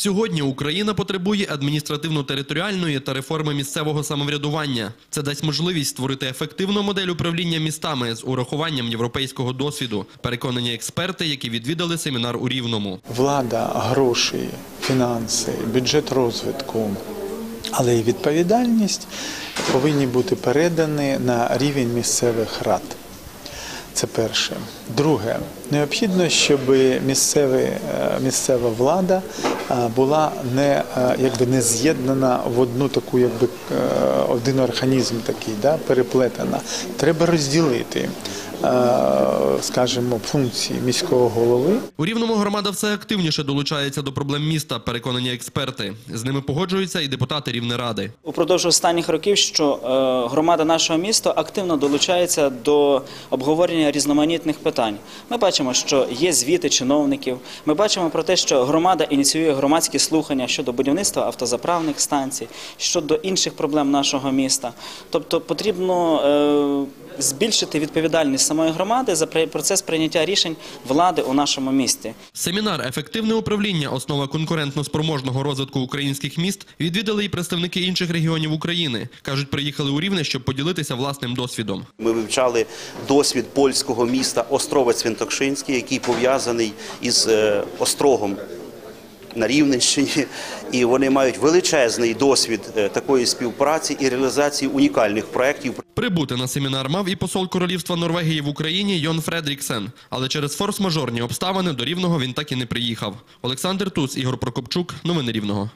Сьогодні Україна потребує адміністративно-територіальної та реформи місцевого самоврядування. Це дасть можливість створити ефективну модель управління містами з урахуванням європейського досвіду. Переконані експерти, які відвідали семінар у Рівному. влада, гроші, фінанси, бюджет розвитку, але й відповідальність повинні бути передані на рівень місцевих рад. Це перше. Друге, необхідно, щоб місцеві, е, місцева влада е, була не е, якби не з'єднана в одну таку, якби один організм такий, да, переплетена. Треба розділити, скажімо, функції міського голови У Рівному громада все активніше долучається до проблем міста, переконані експерти. З ними погоджуються і депутати Рівнеради. Упродовж останніх років, що громада нашого міста активно долучається до обговорення різноманітних питань. Ми бачимо, що є звіти чиновників. Ми бачимо про те, що громада ініціює громадські слухання щодо будівництва автозаправних станцій, щодо інших проблем нашого міста. Тобто потрібно е, збільшити відповідальність самої громади за процес прийняття рішень влади у нашому місті. Семінар Ефективне управління основа конкурентно-спроможного розвитку українських міст відвідали і представники інших регіонів України. кажуть, приїхали у Рівне, щоб поділитися власним досвідом. Ми вивчали досвід польського міста Островець Свинтокшинський, який пов'язаний із е, Острогом на Рівненщині, і вони мають величезний досвід е, такої співпраці і реалізації унікальних проєктів. Прибути на семінар мав і посол Королівства Норвегії в Україні Йон Фредріксен. Але через форс-мажорні обставини до Рівного він так і не приїхав. Олександр Туц, Ігор Прокопчук. Новини Рівного.